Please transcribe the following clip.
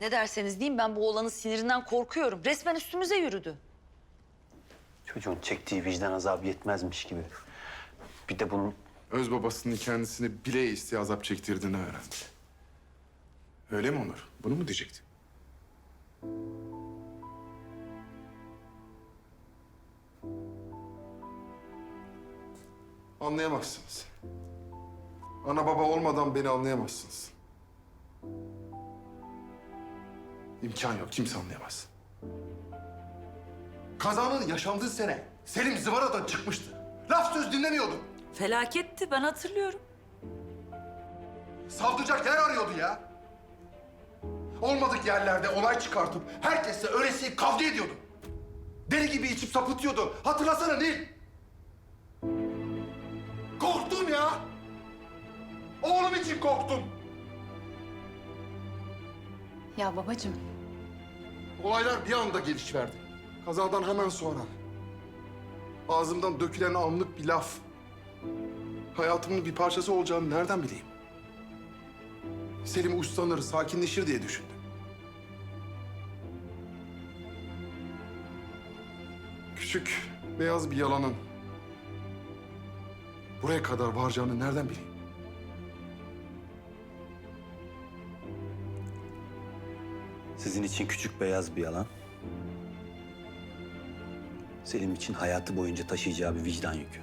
Ne derseniz deyin ben bu oğlanın sinirinden korkuyorum. Resmen üstümüze yürüdü. Çocuğun çektiği vicdan azabı yetmezmiş gibi. Bir de bunun Öz babasının kendisini bile isteye azap çektirdiğini öğrendi. Öyle mi Onur? Bunu mu diyecektin? Anlayamazsınız. Ana baba olmadan beni anlayamazsınız. İmkan yok, kimse anlayamaz. Kazanın yaşandığı sene Selim zıvanadan çıkmıştı. Laf söz dinlemiyordu. Felaketti ben hatırlıyorum. Savdıracak yer arıyordu ya. Olmadık yerlerde olay çıkartıp herkesle öylesi kavga ediyordu. Deli gibi içip sapıtıyordu. Hatırlasana Nil. Korktum ya. Oğlum için korktum. Ya babacığım, Olaylar bir anda gelişiverdi. Kazadan hemen sonra. Ağzımdan dökülen anlık bir laf. Hayatımın bir parçası olacağını nereden bileyim? Selim uslanır, sakinleşir diye düşündüm. Küçük, beyaz bir yalanın buraya kadar varacağını nereden bileyim? Sizin için küçük beyaz bir yalan. Selim için hayatı boyunca taşıyacağı bir vicdan yükü.